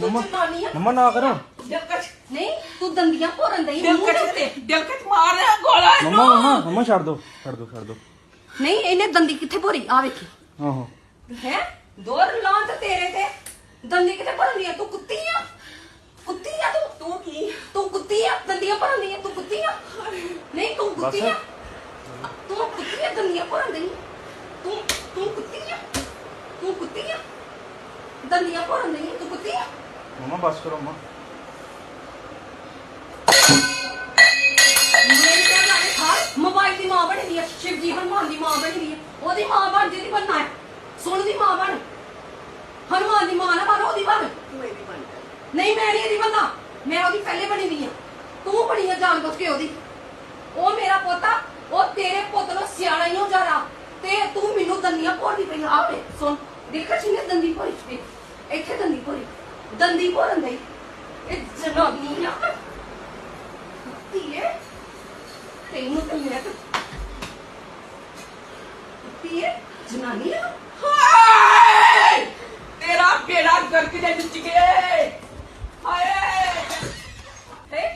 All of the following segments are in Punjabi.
ਤੂੰ ਮੰਮਾ ਜਨਾਨੀ ਆ। ਮੰਮਾ ਨਾ ਕਰੋ। ਦਿਲਕਸ਼ ਨਹੀਂ ਤੂੰ ਦੰਦੀਆਂ ਭੋਰਨ ਦਈ ਮੂੰਹ ਦਿਲਕਸ਼ ਤੇ ਤੇ ਦਿਲਕਸ਼ ਮਾਰ ਰਿਹਾ ਗੋਲਾ ਮੰਮਾ ਮੰਮਾ ਮੰਮਾ ਛੱਡ ਦੋ ਛੱਡ ਦੋ ਛੱਡ ਦੋ। ਨਹੀਂ ਇਹਨੇ ਦੰਦੀ ਕਿੱਥੇ ਭੋਰੀ? ਆ ਵੇਖੀ। ਆਹੋ। ਹੈ? ਦੋਰ ਲਾਂ ਤੇ ਤੇਰੇ ਤੇ। ਦੰਦੀ ਕਿੱਥੇ ਭਰਨੀ ਆ? ਤੂੰ ਕੁੱਤੀ ਆ। ਕੁੱਤੀ ਆ ਤੂੰ? ਤੂੰ ਕੀ? ਤੂੰ ਕੁੱਤੀ ਆ? ਦੰਦੀਆਂ ਭਰਨੀ ਆ? ਤੂੰ ਕੁੱਤੀ ਆ? ਨਹੀਂ ਤੂੰ ਕੁੱਤੀ। ਆ। ਤੂੰ ਕੁੱਤੀ ਆ ਦੰਦੀਆਂ ਭਰਨ ਦਈ ਤੂੰ ਤੂੰ ਕੁੱਤੀ ਆ। ਤੂੰ ਕੁੱਤੀ ਆ। ਦੰਦੀਆਂ ਭਰਨ ਦਈ ਤੂੰ ਕੁੱਤੀ ਆ? ਮੰਮਾ ਬਸ ਕਰੋ ਮੰਮਾ। ਮੇਰੇ ਤੇ ਲਾਣੇ ਖਾ ਮੋਬਾਈਲ ਦੀ ਮਾਂ ਬਣੀ ਦੀ ਆ ਸ਼ਿਵਜੀ ਹਨੂਮਾਨ ਦੀ ਮਾਂ ਬਣੀ ਦੀ ਆ। ਉਹਦੀ ਮਾਂ ਬਣ ਜਿਹਦੀ ਬਣਨਾ ਹੈ। ਸੁਣ ਦੀ ਮਾਂ ਬਣ। ਹਨੂਮਾਨ ਦੀ ਮਾਂ ਨਾ ਬਣ ਉਹਦੀ ਬਣ। ਤੂੰ ਇਹਦੀ ਬਣ ਜਾ। ਨਹੀਂ ਮੈਂ ਨਹੀਂ ਇਹਦੀ ਬੰਦਾ ਮੈਂ ਉਹਦੀ ਪਹਿਲੇ ਬਣੀ ਦੀ ਆ। ਤੂੰ ਬਣੀ ਆ ਜਾਣ ਬੁੱਝ ਕੇ ਉਹਦੀ। ਉਹ ਮੇਰਾ ਪੋਤਾ ਉਹ ਤੇਰੇ ਪੁੱਤ ਨੂੰ ਸਿਆਣਾ ਹੀ ਹੋ ਜਾਰਾ ਤੇ ਤੂੰ ਮੈਨੂੰ ਦੰਦੀਆਂ ਭੋਰਦੀ ਪਈ ਆਵੇ ਸੁਣ। ਦੇਖਾ ਚੀਨੇ ਦੰਦੀ ਭੋਰੀ ਤੇ। ਇੱਥੇ ਦੰਦੀ ਭੋਰੀ। ਦੰਦੀ ਭੋਰਨ ਦੇ ਇਹ ਜਨਾਨੀ ਆ। ਧੀਏ ਤੈਨੂੰ ਤੇ ਮੇਰਾ ਧੀਏ ਜਨਾਨੀ ਆ? ਹਾਏ! ਤੇਰਾ ਬੇੜਾ ਗਰਕ ਦੇ ਵਿੱਚ ਗਏ ਹਾਏ!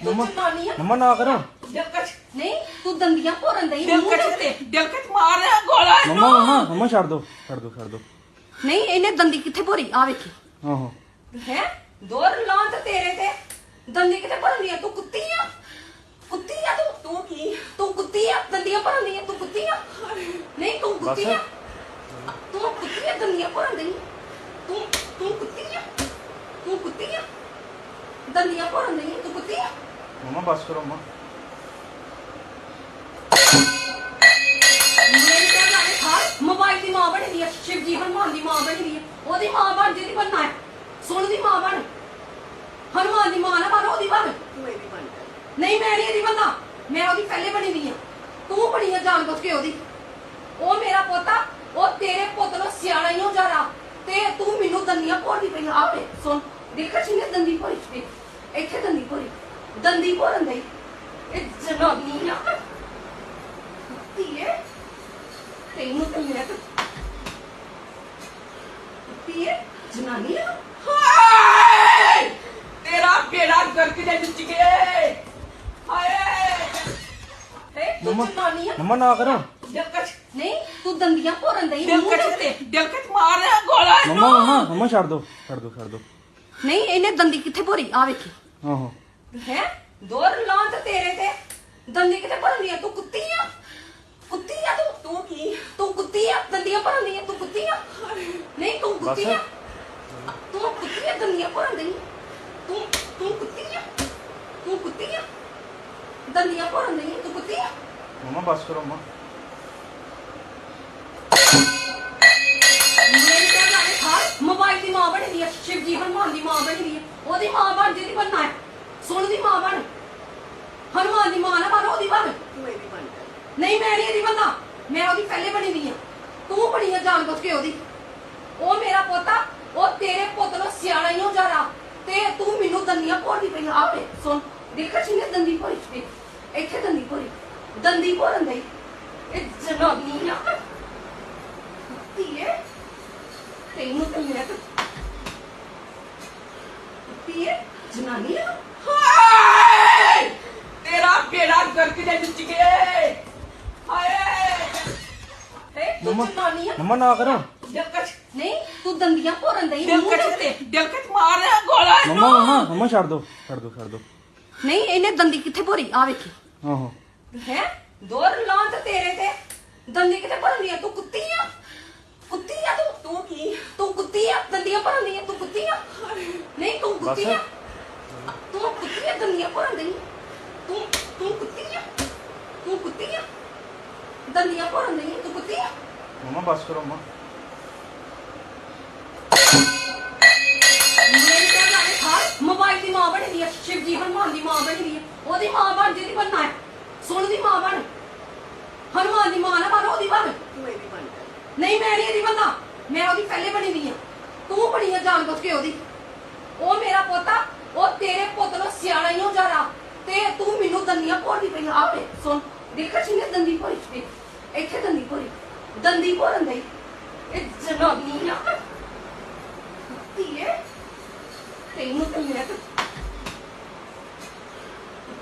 ਤੂੰ ਜਨਾਨੀ ਆ? ਮੰਮਾ ਨਾ ਕਰੋ। ਦਿਲਕਸ਼ ਨਹੀਂ ਤੂੰ ਦੰਦੀਆਂ ਭੋਰਨ ਦੇ ਦਿਲਕਸ਼ ਤੇ ਤੇ ਦਿਲਕਸ਼ ਮਾਰ ਰਿਹਾ ਗੋਲਾ ਮੰਮਾ ਮੰਮਾ ਮੰਮਾ ਛੱਡ ਦੋ ਛੱਡ ਦੋ ਛੱਡ ਦੋ। ਨਹੀਂ ਇਹਨੇ ਦੰਦੀ ਕਿੱਥੇ ਭੋਰੀ? ਆ ਵੇਖੀ। ਆਹੋ। ਹੈ? ਦੋਰ ਲਾਂ ਤੇ ਤੇਰੇ ਤੇ। ਦੰਦੀ ਕਿੱਥੇ ਭਰਨੀ ਆ? ਤੂੰ ਕੁੱਤੀ ਆ। ਕੁੱਤੀ ਆ ਤੂੰ। ਤੂੰ ਕੀ? ਤੂੰ ਕੁੱਤੀ ਆ। ਦੰਦੀਆਂ ਭਰਨੀ ਆ। ਤੂੰ ਕੁੱਤੀ ਆ। ਨਹੀਂ ਤੂੰ ਕੁੱਤੀ ਬਸ। ਆ। ਤੂੰ ਕੁੱਤੀ ਆ ਦੰਦੀਆਂ ਭਰਨ ਦਈ ਤੂੰ ਤੂੰ ਕੁੱਤੀ ਆ। ਤੂੰ ਕੁੱਤੀ ਆ। ਦੰਦੀਆਂ ਭਰਨ ਦਈ ਤੂੰ ਕੁੱਤੀ ਆ। ਮੰਮਾ ਬਸ ਕਰੋ ਮੰਮਾ। ਮਾਂ ਬਣੀ ਦੀ ਆ ਸ਼ਿਵਜੀ ਹਨੂਮਾਨ ਦੀ ਮਾਂ ਬਣੀ ਦੀ ਆ ਉਹਦੀ ਮਾਂ ਬਣ ਜਿਹਦੀ ਬਣਨਾ ਹੈ ਸੁਣ ਦੀ ਮਾਂ ਬਣ ਹਨੂਮਾਨ ਦੀ ਮਾਂ ਨਾ ਬਣ ਉਹਦੀ ਬਣ। ਤੂੰ ਇਹਦੀ ਬਣ ਜਾ। ਨਹੀਂ ਮੈਂ ਨਹੀਂ ਇਹਦੀ ਬੰਦਾ ਮੈਂ ਉਹਦੀ ਪਹਿਲੇ ਬਣੀ ਦੀ ਆ। ਤੂੰ ਬਣੀ ਆ ਜਾਣ ਬੁੱਝ ਕੇ ਉਹਦੀ। ਉਹ ਮੇਰਾ ਪੋਤਾ ਉਹ ਤੇਰੇ ਪੁੱਤ ਨੂੰ ਸਿਆਣਾ ਹੀ ਹੋ ਜਾਰਾ ਤੇ ਤੂੰ ਮੈਨੂੰ ਦੰਦੀਆਂ ਭੋਰਦੀ ਪਈ ਆਵੇ ਸੁਣ। ਦੇਖਾ ਚੀਨੇ ਦੰਦੀ ਭੋਰੀ ਤੇ ਇੱਥੇ ਦੰਦੀ ਭੋਰੀ। ਦੰਦੀ ਭੋਰਨ ਦੇ ਇਹ ਜਨਾਨੀ ਆ। ਧੀਏ ਤੈਨੂੰ ਤੇ ਮੇਰਾ ਧੀਏ ਜਨਾਨੀ ਆ? ਹਾਏ! ਤੇਰਾ ਬੇੜਾ ਗਰਕ ਦੇ ਵਿੱਚ ਗਏ ਹਾਏ! ਹੈ ਮੰਮਾ ਜਨਾਨੀ ਆ? ਮੰਮਾ ਨਾ ਕਰੋ। ਦਿਲਕਸ਼ ਨਹੀਂ ਤੂੰ ਦੰਦੀਆਂ ਭੋਰਨ ਦੇ ਮੂੰਹ ਦਿਲਕਸ਼ ਤੇ ਤੇ ਦਿਲਕਸ਼ ਮਾਰ ਰਿਹਾ ਗੋਲਾ ਮੰਮਾ ਮੰਮਾ ਮੰਮਾ ਛੱਡ ਦੋ ਛੱਡ ਦੋ ਛੱਡ ਦੋ। ਨਹੀਂ ਇਹਨੇ ਦੰਦੀ ਕਿੱਥੇ ਭੋਰੀ? ਆ ਵੇਖੀ। ਆਹੋ। ਹੈ? ਦੋਰ ਲਾਂ ਤੇ ਤੇਰੇ ਤੇ। ਦੰਦੀ ਕਿੱਥੇ ਭਰਨੀ ਆ? ਤੂੰ ਕੁੱਤੀ ਆ? ਕੁੱਤੀ ਆ ਤੂੰ? ਤੂੰ ਕੀ? ਤੂੰ ਕੁੱਤੀ ਆ? ਦੰਦੀਆਂ ਭਰਨੀ ਆ? ਤੂੰ ਬਸ। ਤੂੰ ਕੁੱਤੀ ਆ ਦੰਦੀਆਂ ਭਰਨ ਦਈ। ਤੂੰ ਤੂੰ ਕੁੱਤੀ ਆ ਤੂੰ ਕੁੱਤੀ ਆ ਦੰਦੀਆਂ ਭਰਨ ਦਈ ਤੂੰ ਕੁੱਤੀ ਆ ਮੰਮਾ ਬਸ ਕਰੋ ਮੰਮਾ। ਮੇਰੇ ਤੇ ਲਾਣੇ ਖਾ ਮੋਬਾਈਲ ਦੀ ਮਾਂ ਬਣੀ ਦੀ ਸ਼ਿਵਜੀ ਹਨੂਮਾਨ ਦੀ ਮਾਂ ਬਣੀ ਦੀ ਉਹਦੀ ਮਾਂ ਬਣ ਜਿਹਦੀ ਬਣਨਾ ਹੈ। ਸੁਣ ਦੀ ਮਾਂ ਬਣ। ਹਨੂਮਾਨ ਦੀ ਮਾਂ ਨਾ ਬਣ ਉਹਦੀ ਬਣ। ਜਾ। ਨਹੀਂ ਮੈਂ ਨਹੀਂ ਇਹਦੀ ਬੰਦਾ ਮੈਂ ਉਹਦੀ ਪਹਿਲੇ ਬਣੀ ਦੀ ਆ। ਤੂੰ ਬਣੀ ਆ ਜਾਣ ਬੁੱਝ ਕੇ ਉਹਦੀ। ਉਹ ਮੇਰਾ ਪੋਤਾ, ਉਹ ਤੇਰੇ ਪੁੱਤ ਨੂੰ ਸਿਆਣਾ ਹੀ ਹੋ ਜਾਰਾ ਤੇ ਤੂੰ ਮੈਨੂੰ ਦੰਦੀਆਂ ਭੋਰਦੀ ਪਈ ਆਵੇ ਸੁਣ। ਦੇਖਾ ਚੀਨੇ ਦੰਦੀ ਭੋਰੀ ਤੇ ਇੱਥੇ ਦੰਦੀ ਭੋਰੀ। ਦੰਦੀ ਭੋਰਨ ਦੇ ਇਹ ਜਨਾਨੀ ਆ। ਧੀਏ, ਤੈਨੂੰ ਤੇ ਮੇਰਾ ਧੀਏ, ਜਨਾਨੀ ਆ? ਹਾਏ! ਤੇਰਾ ਬੇੜਾ ਗਰਕ ਦੇ ਵਿੱਚ ਗਏ ਹਾਏ! ਤੂੰ ਮੰਮਾ ਜਨਾਨੀ ਆ। ਮੰਮਾ ਨਾ ਕਰੋ। ਦਿਲਕਸ਼ ਨਹੀਂ ਤੂੰ ਦੰਦੀਆਂ ਭੋਰਨ ਦਈ ਮੂੰਹ ਦਿਲਕਸ਼ ਤੇ। ਦਿਲਕਸ਼ ਮਾਰ ਰਿਹਾ ਗੋਲਾ ਮੰਮਾ ਮੰਮਾ ਮੰਮਾ ਛੱਡ ਦੋ ਛੱਡ ਦੋ ਛੱਡ ਦੋ। ਨਹੀਂ ਇਹਨੇ ਦੰਦੀ ਕਿੱਥੇ ਭੋਰੀ? ਆ ਵੇਖੀ। ਆਹੋ। ਹੈ? ਦੋਰ ਲਾਂ ਤੇ ਤੇਰੇ ਤੇ। ਦੰਦੀ ਕਿੱਥੇ ਭਰਨੀ ਆ? ਤੂੰ ਕੁੱਤੀ ਆ। ਕੁੱਤੀ ਆ ਤੂੰ? ਤੂੰ ਕੀ? ਤੂੰ ਕੁੱਤੀ ਆ? ਦੰਦੀਆਂ ਭਰਨੀ ਆ? ਤੂੰ ਕੁੱਤੀ ਆ? ਨਹੀਂ ਤੂੰ ਕੁੱਤੀ ਬਸ। ਆ। ਤੂੰ ਕੁੱਤੀ ਆ? ਦੰਦੀਆਂ ਭਰਨ ਦਈ ਤੂੰ ਤੂੰ ਕੁੱਤੀ ਆ? ਤੂੰ ਕੁੱਤੀ ਆ? ਦੰਦੀਆਂ ਭਰਨ ਦਈ ਤੂੰ ਕੁੱਤੀ ਆ? ਮੰਮਾ ਬਸ ਕਰੋ ਮੰਮਾ। ਮੇਰੇ ਤੇ ਲਾਣੇ ਖਾ ਮੋਬਾਈਲ ਦੀ ਮਾਂ ਬਣੀ ਦੀ ਆ ਸ਼ਿਵਜੀ ਹਨੂਮਾਨ ਦੀ ਮਾਂ ਬਣੀ ਦੀ ਆ। ਉਹਦੀ ਮਾਂ ਬਣ ਜਿਹਦੀ ਬਣਨਾ ਹੈ। ਸੁਣ ਦੀ ਮਾਂ ਬਣ। ਹਨੂਮਾਨ ਦੀ ਮਾਂ ਨਾ ਬਣ ਉਹਦੀ ਬਣ। ਤੂੰ ਇਹਦੀ ਬਣ ਜਾ। ਨਹੀਂ ਮੈਂ ਨਹੀਂ ਇਹਦੀ ਬੰਦਾ ਮੈਂ ਉਹਦੀ ਪਹਿਲੇ ਬਣੀ ਦੀ ਆ। ਤੂੰ ਬਣੀ ਆ ਜਾਣ ਬੁੱਝ ਕੇ ਉਹਦੀ। ਉਹ ਮੇਰਾ ਪੋਤਾ ਉਹ ਤੇਰੇ ਪੁੱਤ ਨੂੰ ਸਿਆਣਾ ਹੀ ਹੋ ਜਾਰਾ ਤੇ ਤੂੰ ਮੈਨੂੰ ਦੰਦੀਆਂ ਭੋਰਦੀ ਪਈ ਆਵੇ ਸੁਣ ਦੇਖਾ ਚੀਨੇ ਦੰਦੀ ਭੋਰੀ ਦੰਦੀ ਭੋਰੀ ਦੰਦੀ ਭੋਰਨ ਦੀ ਇਹ ਜਨਾਨੀ ਆ। ਧੀਏ, ਤੈਨੂੰ ਤੇ ਮੈਂ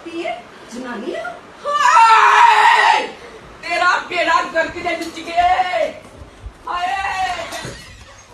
ਧੀਏ, ਜਨਾਨੀ ਆ। ਹਾਏ! ਤੇਰਾ ਬੇੜਾ ਗਰਕ ਦੇ ਵਿੱਚ ਗਿਆ